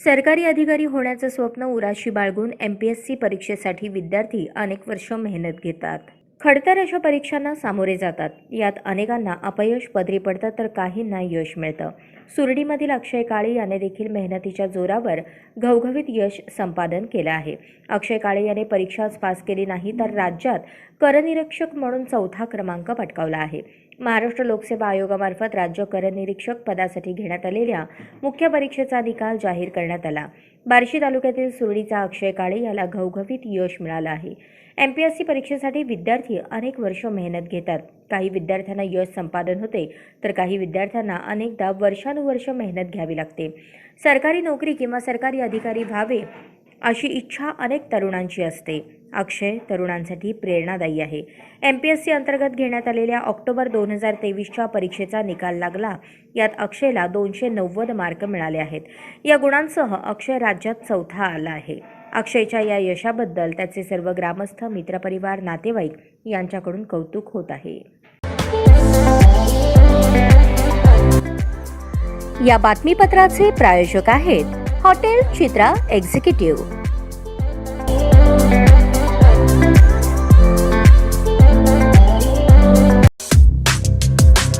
सरकारी अधिकारी होण्याचं स्वप्न उराशी बाळगून एम पी एस सी परीक्षेसाठी विद्यार्थी अनेक वर्ष मेहनत घेतात. खडतर अशा परीक्षांना सामोरे जातात. यात अनेकांना अपयश पदरी पडतं तर काहींना यश मिळतं. सुरडीमधील अक्षय काळे याने देखील मेहनतीच्या जोरावर घवघवीत यश संपादन केलं आहे. अक्षय काळे याने परीक्षाच पास केली नाही तर राज्यात करनिरीक्षक म्हणून चौथा क्रमांक पटकावला आहे. महाराष्ट्र लोकसेवा आयोगामार्फत राज्य करनिरीक्षक पदासाठी घेण्यात आलेल्या मुख्य परीक्षेचा निकाल जाहीर करण्यात आला. बार्शी तालुक्यातील सुरडीचा अक्षय काळे याला घवघवीत यश मिळालं आहे. एम पी एस सी परीक्षेसाठी विद्यार्थी अनेक वर्ष मेहनत घेतात. काही विद्यार्थ्यांना यश संपादन होते तर काही विद्यार्थ्यांना अनेकदा वर्षानुवर्ष मेहनत घ्यावी लागते. सरकारी नोकरी किंवा सरकारी अधिकारी व्हावे अशी इच्छा अनेक तरुणांची असते. अक्षय तरुणांसाठी प्रेरणादायी आहे. एम पी एस सी अंतर्गत घेण्यात आलेल्या ऑक्टोबर दोन हजार तेवीसच्या परीक्षेचा निकाल लागला. यात अक्षयला दोनशे नव्वद मार्क मिळाले आहेत. या गुणांसह अक्षय राज्यात चौथा आला आहे. अक्षयच्या या यशाबद्दल त्याचे सर्व ग्रामस्थ मित्रपरिवार नातेवाईक यांच्याकडून कौतुक होत आहे. या बातमीपत्राचे प्रायोजक आहेत हॉटेल चित्रा एक्झिक्युटिव्ह.